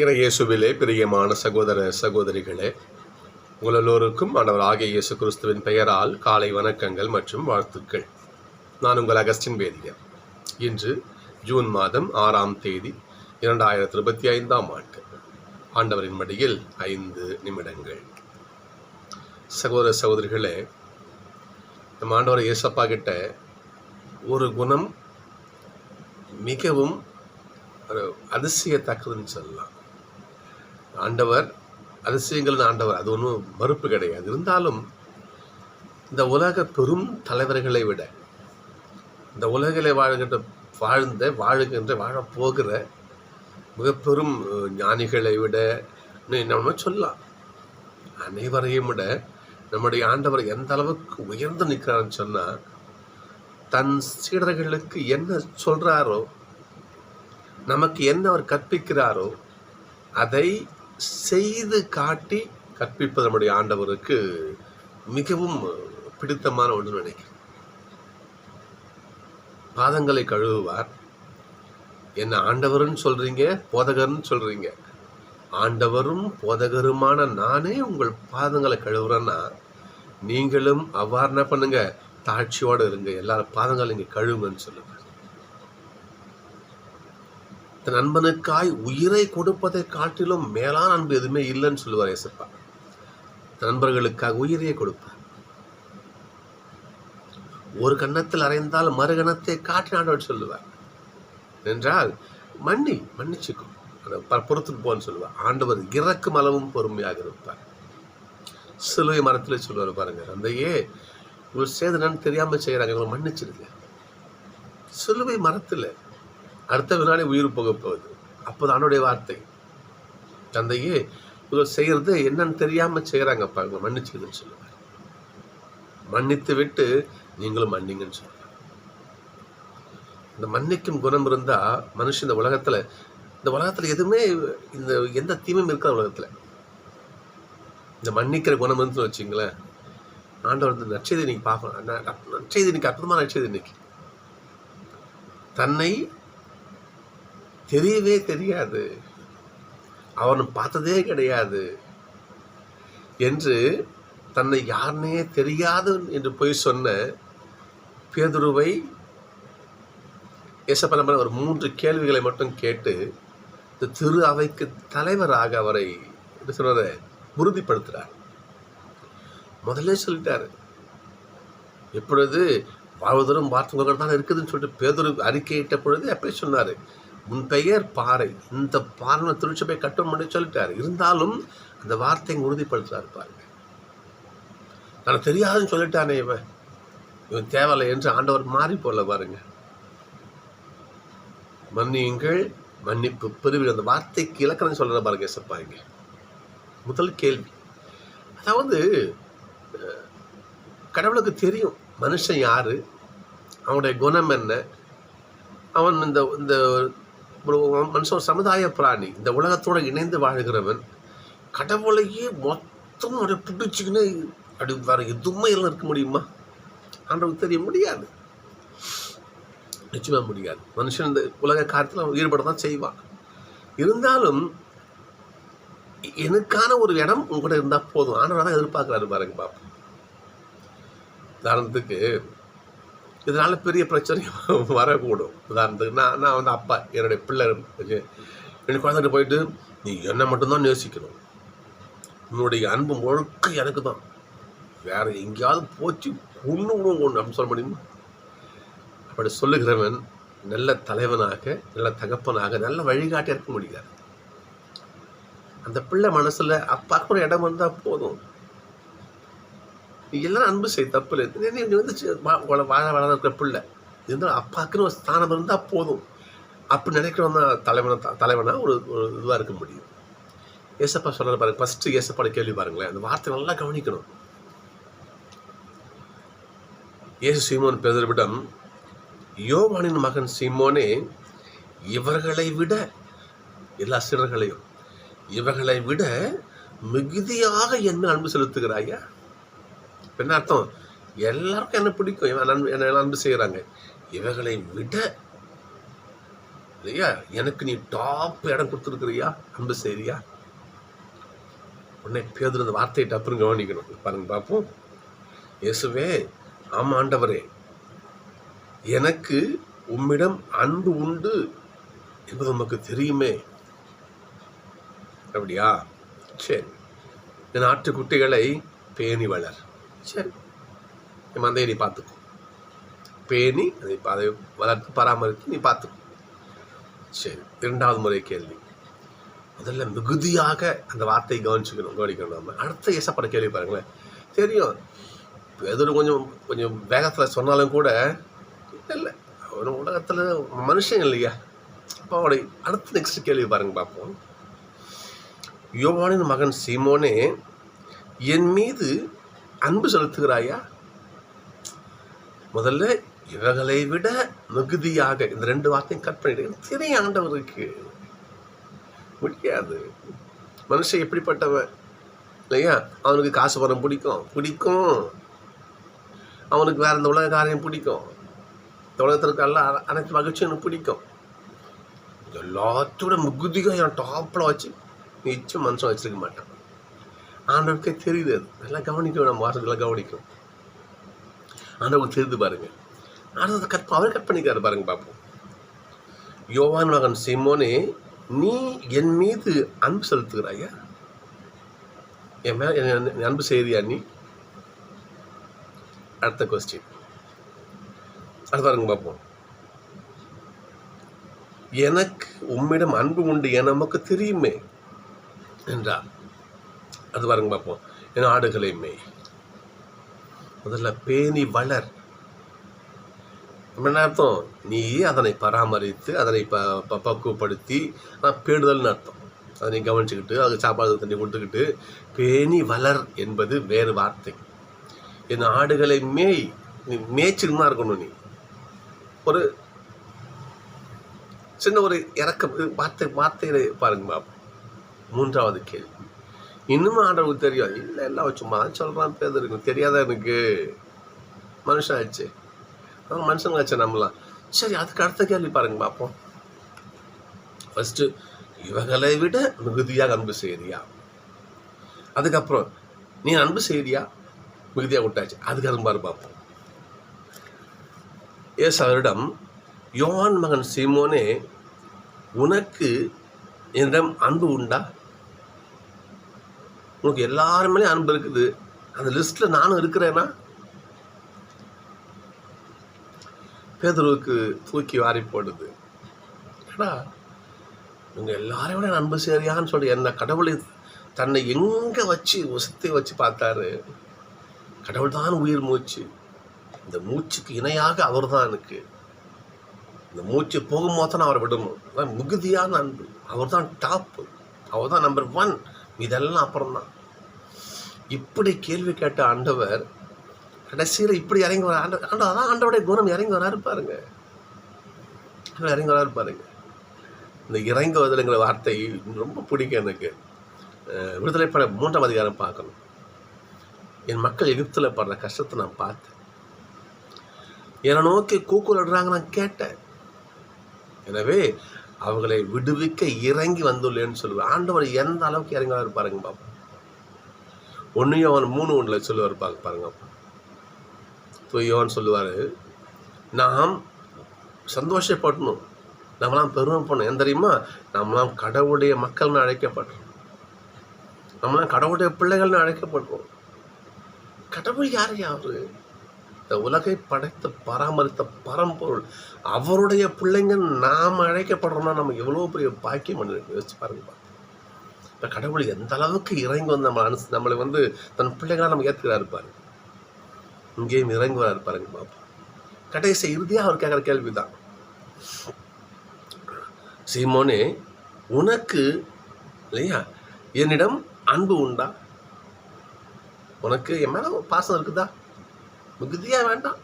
இறையேசுவிலே பிரியமான சகோதர சகோதரிகளே உங்கள் எல்லோருக்கும் ஆண்டவர் ஆகிய இயேசு கிறிஸ்துவின் பெயரால் காலை வணக்கங்கள் மற்றும் வாழ்த்துக்கள். நான் உங்கள் அகஸ்டின் வேதியர் இன்று ஜூன் மாதம் ஆறாம் தேதி இரண்டாயிரத்தி இருபத்தி ஐந்தாம் ஆண்டு. ஆண்டவரின் மடியில் ஐந்து நிமிடங்கள். சகோதர சகோதரிகளே நம்ம ஆண்டவர் இயேசப்பா கிட்ட ஒரு குணம் மிகவும் ஒரு அதிசயத்தக்கதுன்னு சொல்லலாம். ஆண்டவர் அதிசயங்கள் ஆண்டவர் அது ஒன்றும் மறுப்பு கிடையாது. இருந்தாலும் இந்த உலக பெரும் தலைவர்களை விட இந்த உலகில் வாழ்கின்ற வாழ்ந்த வாழுகின்ற வாழப்போகிற மிக பெரும் ஞானிகளை விட நம்ம சொல்லலாம். அனைவரையும் விட நம்முடைய ஆண்டவர் எந்த அளவுக்கு உயர்ந்து நிற்கிறான்னு சொன்னால் தன் சீடர்களுக்கு என்ன சொல்கிறாரோ நமக்கு என்ன அவர் கற்பிக்கிறாரோ அதை செய்து காட்டி கற்பிப்பது நம்முடைய ஆண்டவருக்கு மிகவும் பிடித்தமான ஒன்று நினைக்கிறேன். பாதங்களை கழுவுவார். என்ன ஆண்டவர்னு சொல்றீங்க போதகர்னு சொல்றீங்க. ஆண்டவரும் போதகருமான நானே உங்கள் பாதங்களை கழுவுறேன்னா நீங்களும் அவ்வாறு என்ன பண்ணுங்க தாட்சியோடு இருங்க. எல்லாரும் பாதங்களை இங்கே கழுவுங்கன்னு சொல்லுங்கள் தன் நண்பனுக்காய் உயிரை கொடுப்பதை காட்டிலும் மேலான அன்பு எதுவுமே இல்லைன்னு சொல்லுவார் ஏசப்பா நண்பர்களுக்காக உயிரையே கொடுப்பார். ஒரு கன்னத்தில் அறைந்தால் மறு கணத்தை காட்டி ஆண்டவர் சொல்லுவார். என்றால் மன்னி மன்னிச்சுக்கும் பொறுத்து பொறுத்துட்டு போன்னு சொல்லுவார். ஆண்டவர் இறக்கும் அளவும் பொறுமையாக இருப்பார். சிலுவை மரத்தில் சொல்லுவார் பாருங்க. அந்த ஏ உங்கள் சேதனன்னு தெரியாமல் செய்கிறாங்க இவங்களை மன்னிச்சிருங்க. சிலுவை மரத்தில் அடுத்த வினாடி உயிர் போக போகுது. அப்போது அவனுடைய வார்த்தை. தந்தையே இவங்க செய்கிறது என்னன்னு தெரியாமல் செய்கிறாங்கப்பா இவங்க மன்னிச்சுக்குதுன்னு சொல்லுவார். மன்னித்து விட்டு நீங்களும் மன்னிங்கன்னு சொல்லுவார். இந்த மன்னிக்கும் குணம் இருந்தால் மனுஷன் இந்த உலகத்தில் இந்த உலகத்தில் எதுவுமே இந்த எந்த தீமையும் இருக்காது உலகத்தில். இந்த மன்னிக்கிற குணம் இருந்து வச்சிங்களேன் ஆண்டவர் வந்து நற்செய்தி இன்னைக்கு பார்க்கணும். ந- நற்செய்தி இன்னைக்கு அற்புதமான நற்செய்தி இன்னைக்கு. தன்னை தெரியவே தெரியாது. அவனை பார்த்ததே கிடையாது. என்று தன்னை யாருனே தெரியாது என்று போய் சொன்ன பேதுருவை ஏசப்ப ஒரு மூன்று கேள்விகளை மட்டும் கேட்டு இந்த திரு அவைக்கு தலைவராக அவரை என்ன சொல்றத உறுதிப்படுத்துறார். முதல்ல சொல்லிட்டாரு. எப்பொழுது வாழ்வதரும் வார்த்தை தான் இருக்குதுன்னு சொல்லிட்டு பேதுரு அறிக்கையிட்ட பொழுது அப்படி சொன்னார். உன் பெயர் பாறை. இந்த பாறை திருச்சபை கட்டும் பண்ணி சொல்லிட்டாரு. இருந்தாலும் அந்த வார்த்தையை உறுதிப்படுத்துறாரு பாருங்க. நான் தெரியாதுன்னு சொல்லிட்டானே இவன். இவன் தேவையில்லை என்று ஆண்டவர் மாறி போல பாருங்க. மன்னியுங்கள் மன்னிப்பு பிரிவில் அந்த வார்த்தைக்கு இலக்கணம் சொல்ற பாருங்க ஏசப்பா முதல் கேள்வி. அதாவது கடவுளுக்கு தெரியும் மனுஷன் யாரு அவனுடைய குணம் என்ன அவன் இந்த இந்த மனுஷன் ஒரு சமுதாய பிராணி இந்த உலகத்தோட இணைந்து வாழ்கிறவன் கடவுளையே மொத்தம் அப்படி பிடிச்சிக்கின்னு அப்படி வேற எதுவுமே எல்லாம் இருக்க முடியுமா? ஆண்டவருக்கு தெரிய முடியாது. நிச்சயமாக முடியாது. மனுஷன் இந்த உலக காரியத்தில் அவன் ஈடுபட தான் செய்வான். இருந்தாலும் எனக்கான ஒரு இடம் உங்கள்கிட்ட இருந்தால் போதும். ஆனால் தான் எதிர்பார்க்குறாரு பாருங்க பாப்பா உதாரணத்துக்கு இதனால் பெரிய பிரச்சனை வரக்கூடும். உதாரணத்துக்கு நான் நான் வந்து அப்பா என்னுடைய பிள்ளை இருக்கு. என் குழந்தைகிட்ட போயிட்டு நீ என்னை மட்டும்தான் நேசிக்கணும். உன்னுடைய அன்பு முழுக்க எனக்கு தான் வேறு எங்கேயாவது போச்சு ஒன்று ஒன்று அப்படின்னு சொல்ல முடியுமா அப்படி சொல்லுகிறவன் நல்ல தலைவனாக நல்ல தகப்பனாக நல்ல வழிகாட்டி இருக்க முடியாது. அந்த பிள்ளை மனசில் அப்பாவுக்கு ஒரு இடம் வந்தால் போதும். நீ எல்லாம் அன்பு செய்? தப்பு இல்லை. நீ- வந்து வாழ வா- வாழ வளர இருக்கிற பிள்ளை. இருந்தாலும் அப்பாக்குன்னு ஒரு ஸ்தானம் இருந்தால் போதும். அப்படி நினைக்கிறவன் தான் தலைவனா த- ஒரு ஒரு இதுவாக இருக்க முடியும். ஏசப்பா சொல்கிற பாருங்க. ஃபஸ்ட்டு ஏசப்பாட கேள்வி பாருங்களேன். அந்த வார்த்தை நல்லா கவனிக்கணும். இயேசு சீமோன் பேதர்விடம் யோவானின் மகன் சீமோனே இவர்களை விட எல்லா சிறர்களையும் இவர்களை விட மிகுதியாக என்ன அன்பு செலுத்துகிறாயா? என்ன அர்த்தம் எல்லாருக்கும் என்ன பிடிக்கும்? இவன் அன்பு என்ன அன்பு செய்கிறாங்க இவர்களை விட இல்லையா? எனக்கு நீ டாப் இடம் கொடுத்துருக்குறியா? அன்பு செய்றியா? உடனே பேதர் அந்த வார்த்தையை டப்புன்னு கவனிக்கணும். பாருங்க பார்ப்போம். இயேசுவே ஆமா ஆண்டவரே எனக்கு உம்மிடம் அன்பு உண்டு என்பது உமக்கு தெரியுமே? அப்படியா? சரி. என் ஆட்டுக்குட்டிகளை பேணி வளர். சரி. என் மந்தையை நீ பார்த்துக்கோ. பேணி அதை அதை வளர்த்து பராமரித்து நீ பார்த்துக்கோ. சரி இரண்டாவது முறை கேள்வி. முதல்ல மிகுதியாக அந்த வார்த்தையை கவனிச்சுக்கணும் கவனிக்கணும் நம்ம அடுத்த ஏசப்பட கேள்வி பாருங்களேன். தெரியும். எதிர கொஞ்சம் கொஞ்சம் வேகத்தில் சொன்னாலும் கூட இல்லை அவன் உலகத்தில் மனுஷன் இல்லையா? அப்போ அவனை அடுத்த நெக்ஸ்ட் கேள்வி பாருங்க பார்ப்போம். யோவானின் மகன் சீமோனே என் மீது அன்பு செலுத்துகிறாயா? முதல்ல இவர்களை விட மிகுதியாக இந்த ரெண்டு வார்த்தையும் கட் பண்ணிட்டு திரை ஆண்டவருக்கு முடியாது. மனுஷன் எப்படிப்பட்டவன்? இல்லையா? அவனுக்கு காசு பணம் பிடிக்கும். பிடிக்கும். அவனுக்கு வேற இந்த உலக காரியம் பிடிக்கும். இந்த உலகத்தில் எல்லாம் அனைத்து மகிழ்ச்சியும் எனக்கு பிடிக்கும். எல்லாத்தோட மிகுதியும் என் டாப்பில் வச்சு நிச்சயம் மனுஷன் வச்சிருக்க மாட்டான். ஆண்டவருக்கே தெரியுது அது. நல்லா கவனிக்கும் நம்ம வாசல்களை கவனிக்கும். ஆண்டவருக்கு தெரிந்து பாருங்க. ஆண்டவர் கட் அவர் கட் பண்ணிக்காரு பாருங்க பார்ப்போம். யோவான் மகன் சிம்மோனே நீ என் மீது அன்பு செலுத்துகிறாயா என் மேலே என் அன்பு செய்தியா நீ? அடுத்த கொஸ்டின் அடுத்து பாருங்க பார்ப்போம். எனக்கு உம்மிடம் அன்பு உண்டு என நமக்கு தெரியுமே என்றார். அது வரங்க பார்ப்போம். என் ஆடுகளை மேய் முதல்ல பேணி வளர். நம்ம என்ன அர்த்தம். நீ அதனை பராமரித்து அதனை ப ப- பக்குவப்படுத்தி பேடுதல்னு அர்த்தம். அதனை கவனிச்சுக்கிட்டு அதுக்கு சாப்பாடு தண்ணி கொடுத்துக்கிட்டு பேணி வளர் என்பது வேறு வார்த்தை. என் ஆடுகளை மேய். நீ மேய்ச்சிட்டு தான் இருக்கணும் நீ. ஒரு சின்ன ஒரு இறக்க வார்த்தை வார்த்தையில பாருங்க மூன்றாவது கேள்வி. இன்னும் ஆண்டவருக்கு தெரியும். இல்லை எல்லாம் சும்மா சொல்கிறான் பேர் இருக்கும் தெரியாத எனக்கு? மனுஷன் ஆச்சு அவன் மனுஷங்க ஆச்சு நம்மலாம் சரி அதுக்கு அடுத்த கேள்வி பாருங்க பார்ப்போம். ஃபஸ்ட்டு இவங்களை விட மிகுதியாக அன்பு செய்தியா அதுக்கப்புறம் நீ அன்பு செய்தியா மிகுதியாக விட்டாச்சு. அதுக்கு அரும்பாரு பார்ப்போம். ஏசு அவரிடம் யோவான் மகன் சீமோனே உனக்கு என்னிடம் அன்பு உண்டா? உனக்கு எல்லாருமே அன்பு இருக்குது. அந்த லிஸ்ட்டில் நானும் இருக்கிறேன்னா பேதுருவுக்கு தூக்கி வாரி போடுது. ஏன்னா இவங்க எல்லாரையும் விட அன்பு சரியான்னு சொல்லி என்ன கடவுளை தன்னை எங்கே வச்சு உசத்தை வச்சு பார்த்தாரு? கடவுள் தான் உயிர் மூச்சு. இந்த மூச்சுக்கு இணையாக அவர் தான் எனக்கு. இந்த மூச்சு போகும்போது தான் அவரை விடணும் மிகுதியான அன்பு. அவர் தான் டாப்பு அவர் தான் நம்பர் ஒன் இதெல்லாம் அப்புறம்தான். இப்படி கேள்வி கேட்ட ஆண்டவர் கடைசியில் இப்படி இறங்கி வர ஆண்ட ஆண்டவர் அதான் ஆண்டவருடைய குணம் இறங்கி வராரு பாருங்க. இறங்கி வராரு பாருங்க. இந்த இறங்கி வருதலுங்கிற வார்த்தை ரொம்ப பிடிக்கும் எனக்கு. விடுதலை பட மூன்றாம் அதிகாரம் பார்க்கணும். என் மக்கள் எகிப்தில் படுற கஷ்டத்தை நான் பார்த்தேன். என்னை நோக்கி கூக்குரடுறாங்க நான் கேட்டேன். எனவே அவர்களை விடுவிக்க இறங்கி வந்துள்ளேன்னு சொல்லுவேன் ஆண்டவர் எந்த அளவுக்கு இறங்கி இருப்பாருங்க பாருங்க ஒன்றையும் அவன் மூணு ஒன்றில் சொல்லுவார் பார்க்க பாருங்க தூயவன் சொல்லுவார் நாம் சந்தோஷப்படணும். நம்மளாம் பெருமை பண்ணணும். ஏன் தெரியுமா? நம்மளாம் கடவுளுடைய மக்கள்னு அழைக்கப்படுறோம் நம்மளாம் கடவுளுடைய பிள்ளைகள்னு அழைக்கப்படுறோம் கடவுள் யார் யாரு இந்த உலகை படைத்த பராமரித்த பரம்பொருள் அவருடைய பிள்ளைங்க நாம் அழைக்கப்படுறோம்னா நம்ம எவ்வளோ பெரிய பாக்கியம் பண்ணி யோசிச்சு பாருங்க இப்போ கடவுள் எந்த அளவுக்கு இறங்கி வந்து நம்ம அனுச நம்மளை வந்து தன் பிள்ளைகளாக நம்ம ஏற்றுக்கிறாரு இருப்பாரு இங்கேயும் இறங்குவா இருப்பாருங்க பாருங்க பாப்பா. கடைசி இறுதியாக அவர் கேட்குற கேள்வி தான் சீமோனே உனக்கு இல்லையா? என்னிடம் அன்பு உண்டா? உனக்கு என் மேலே பாசம் இருக்குதா? மிகுதியாக வேண்டாம்.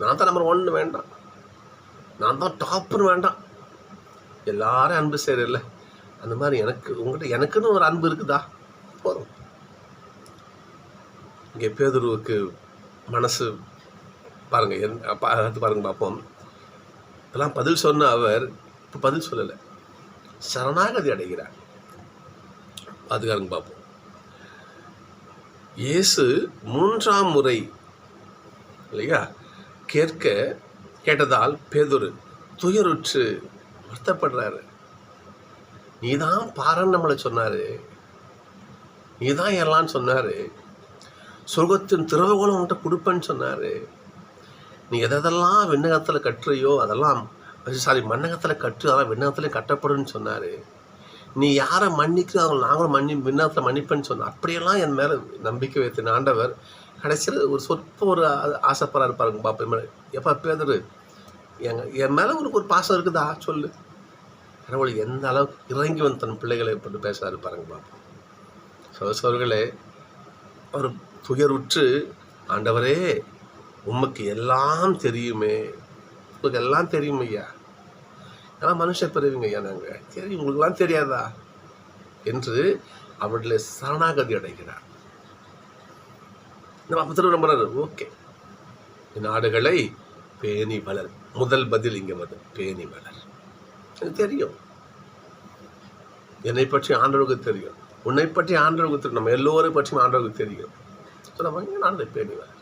நான் தான் நம்பர் ஒன்று வேண்டாம். நான் தான் டாப்புன்னு வேண்டாம். எல்லாரும் அன்பு செய்யறதில்ல அந்த மாதிரி எனக்கு உங்கள்கிட்ட எனக்குன்னு ஒரு அன்பு இருக்குதா? போதும் இங்கே பேதுருவுக்கு மனசு பாருங்க என் அப்பா அடுத்து பாருங்க பார்ப்போம் இதெல்லாம் பதில் சொன்ன அவர் இப்போ பதில் சொல்லலை. சரணாகதி அடைகிறார். அதுக்காரங்க பார்ப்போம் இயேசு மூன்றாம் முறை இல்லையா? கேட்க கேட்டதால் பேதுரு துயருற்று வருத்தப்படுறாரு. நீதான் பாரன்னு நம்மளை சொன்னாரு. நீதான் ஏறலான்னு சொன்னாரு. சொர்க்கத்தின் திறவுகளும் உன்கிட்ட கொடுப்பேன்னு சொன்னாரு. நீ எதெல்லாம் விண்ணகத்தில் கட்டுறியோ அதெல்லாம் சாரி மண்ணகத்தில் கட்டு அதெல்லாம் விண்ணகத்தில் கட்டப்படும்னு சொன்னார். நீ யாரை மன்னிக்கிறோ அவங்க நாங்களும் மன்னி விண்ணகத்தில் மன்னிப்பேன்னு சொன்னார். அப்படியெல்லாம் என் மேலே நம்பிக்கை வைத்த ஆண்டவர் கடைசியில் ஒரு சொற்ப ஒரு ஆ- ஆசைப்படுறாரு பாருங்க பாப்பா. மேலே எப்பா பேதரு எங்க என் மேலே உனக்கு ஒரு பாசம் இருக்குதா? சொல்லு. கடவுள் எந்த அளவுக்கு இறங்கி வந்து தன் பிள்ளைகளை பற்றி பேசுறாரு பாருங்க பாப்பா. சோசர்களே அவர் துயருற்று ஆண்டவரே உமக்கு எல்லாம் தெரியுமே. உங்களுக்கு எல்லாம் தெரியும் ஐயா. ஏன்னா மனுஷ பிறவிங்க ஐயா நாங்கள் சரி உங்களுக்குலாம் தெரியாதா? என்று அவர்களை சரணாகதி அடைகிறார். நம்ம அப்போ நம்புறாரு ஓகே. நாடுகளை பேணி வளர். முதல் பதில் இங்கே வந்து பேணி வளர். எனக்கு தெரியும். என்னை பற்றி ஆண்டவருக்கு தெரியும். உன்னை பற்றி ஆண்டவருக்கு தெரியும். நம்ம எல்லோரை பற்றியும் ஆண்டவருக்கு தெரியும். ஸோ நம்ம இங்கே நாடு பேணி வளர்.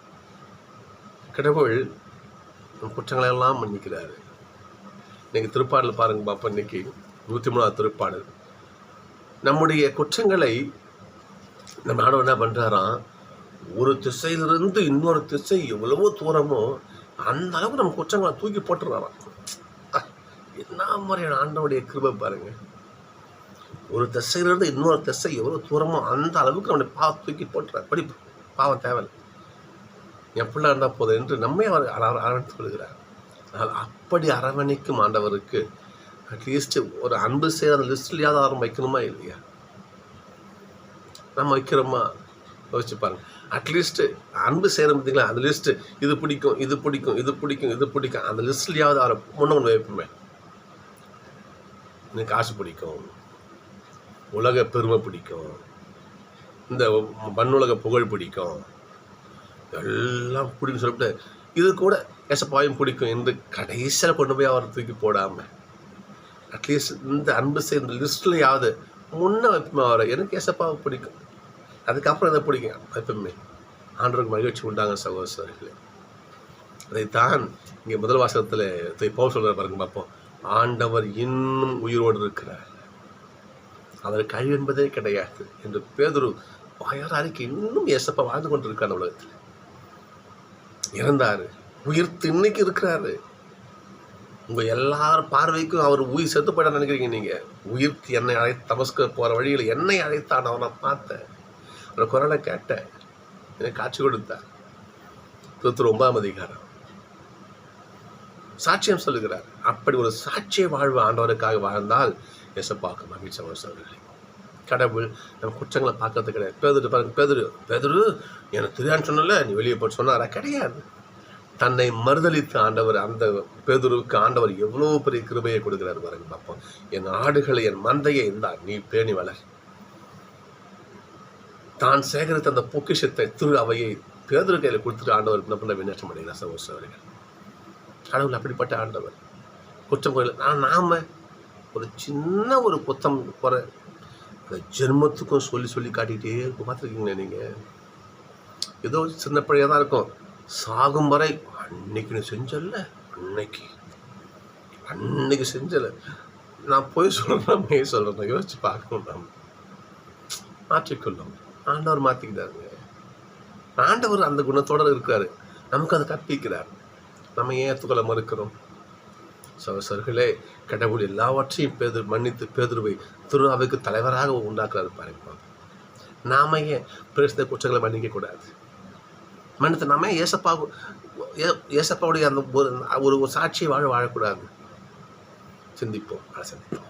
கடவுள் நம் குற்றங்களை எல்லாம் மன்னிக்கிறாரு. இன்னைக்கு திருப்பாடல் பாருங்க பாப்பா இன்னைக்கு. நூற்றி மூணாவது திருப்பாடல். நம்முடைய குற்றங்களை நம்ம ஆண்டவர் என்ன பண்ணுறாராம் ஒரு திசையிலிருந்து இன்னொரு திசை எவ்வளவோ தூரமோ அந்த அளவுக்கு நம்ம குற்றங்களை தூக்கி போட்டுருவாராம் என்ன மாதிரியான ஆண்டவனுடைய கிருபை பாருங்க. ஒரு திசையிலிருந்து இன்னொரு திசை எவ்வளோ தூரமோ அந்த அளவுக்கு நம்முடைய பாவம் தூக்கி போட்டுறார். படி பாவம் தேவை எப்படிலாம் இருந்தால் போதும் என்று நம்மை அவர் அர- அரவணைத்துக் கொள்கிறார். ஆனால் அப்படி அரவணைக்கும் ஆண்டவருக்கு அட்லீஸ்ட் ஒரு அன்பு செய்கிற அந்த லிஸ்ட்லையாவது அவரும் வைக்கணுமா இல்லையா? நம்ம வைக்கிறோமா? யோசிச்சு பாருங்க. அட்லீஸ்ட்டு அன்பு செய்கிற பார்த்தீங்களா? அந்த லிஸ்ட்டு இது பிடிக்கும் இது பிடிக்கும் இது பிடிக்கும் இது பிடிக்கும். அந்த லிஸ்ட்லையாவது அவரை முன்ன கொண்டு வைப்போமே. எனக்கு காசு பிடிக்கும். உலக பெருமை பிடிக்கும். இந்த மண்ணுலக புகழ் பிடிக்கும். எல்லாம் பிடிக்கும் சொல்லிட்டு இது கூட எசப்பாயும் பிடிக்கும். என்று கடைசியில் கொண்டு போய் அவரை தூக்கி போடாமல் அட்லீஸ்ட் இந்த அன்பு செய்கிற லிஸ்ட்லையாவது முன்ன வைப்போமே அவரை. எனக்கு எசப்பாவை பிடிக்கும். அதுக்கப்புறம் இதை பிடிக்கும் எப்பவுமே. ஆண்டவருக்கு மகிழ்ச்சி உண்டாங்க சகோதரர்களே அதைத்தான் இங்கே முதல் வாசகத்தில் பவுல் சொல்கிற பாருங்க பார்ப்போம். ஆண்டவர் இன்னும் உயிரோடு இருக்கிறார். அவர் கழிவு என்பதே கிடையாது என்று பேதொரு வாயார் அறிக்கை இன்னும் ஏசப்பா வாழ்ந்து கொண்டிருக்கார் உலகத்தில். இறந்தாரு. உயிர் இன்னைக்கு இருக்கிறாரு. உங்கள் எல்லார் பார்வைக்கும் அவர் உயிர் செத்து போயிட நினைக்கிறீங்க நீங்கள் உயிர் என்னை அழைத்து தமஸ்க போகிற வழியில் என்னை அழைத்தான் அவனை பார்த்தேன் அவரோட குரலை கேட்டேன் எனக்கு காட்சி கொடுத்தார் திருத்தூர் ஒன்பதாம் அதிகாரம். சாட்சியம் சொல்லுகிறார். அப்படி ஒரு சாட்சிய வாழ்வு ஆண்டவருக்காக வாழ்ந்தால் எசப்பாக்க மகிழ்ச்சி அவர்களே கடவுள் நம்ம குற்றங்களை பார்க்கறது கிடையாது. பேதுரு பாருங்க பேதுரு பேதுரு எனக்கு தெரியான்னு சொன்னல நீ வெளியே போட்டு சொன்னாரா? கிடையாது. தன்னை மறுதளித்த ஆண்டவர் அந்த பேதுருவுக்கு ஆண்டவர் எவ்வளோ பெரிய கிருபையை கொடுக்குறாரு பாருங்க பார்ப்போம். என் ஆடுகளை என் மந்தையை இருந்தால் நீ பேணி வளர். தான் சேகரித்த அந்த பொக்கிஷத்தை திரு அவையை பேதர் கையில் கொடுத்துட்டு ஆண்டவர் என்ன பண்ண விண்ணேற்றம் அடைகிறார்? சகோசரர்கள் கடவுள் அப்படிப்பட்ட ஆண்டவர். குற்றம் கோயில் நான் நாம் ஒரு சின்ன ஒரு குத்தம் குறை அந்த ஜென்மத்துக்கும் சொல்லி சொல்லி காட்டிகிட்டே இருக்கும் பார்த்துருக்கீங்களே நீங்கள் ஏதோ சின்ன பிழையாக தான் இருக்கும். சாகும் வரை அன்னைக்கு நீ செஞ்சல அன்னைக்கு. அன்னைக்கு செஞ்சல. நான் போய் சொல்கிறேன் மெய் சொல்கிறேன் யோசிச்சு பார்க்கணும் நாம். மாற்றிக்கொள்ளும். ஆண்டவர் மாற்றிக்கிட்டாருங்க ஆண்டவர் அந்த குணத்தோட இருக்கிறாரு நமக்கு அதை கற்பிக்கிறார். நம்ம ஏன் ஏற்றுக்கொள்ள மறுக்கிறோம்? சகோசர்களே கடவுள் எல்லாவற்றையும் பேது மன்னித்து பேதுருவை திரு தலைவராக உண்டாக்குறாரு பாருங்க நாம ஏன் பிரேசித குற்றங்களை மன்னிக்க கூடாது? மன்னித்து நாம ஏசப்பா ஏசப்பாவுடைய அந்த ஒரு ஒரு சாட்சியை வாழ வாழக்கூடாது? சிந்திப்போம் அதை சிந்திப்போம்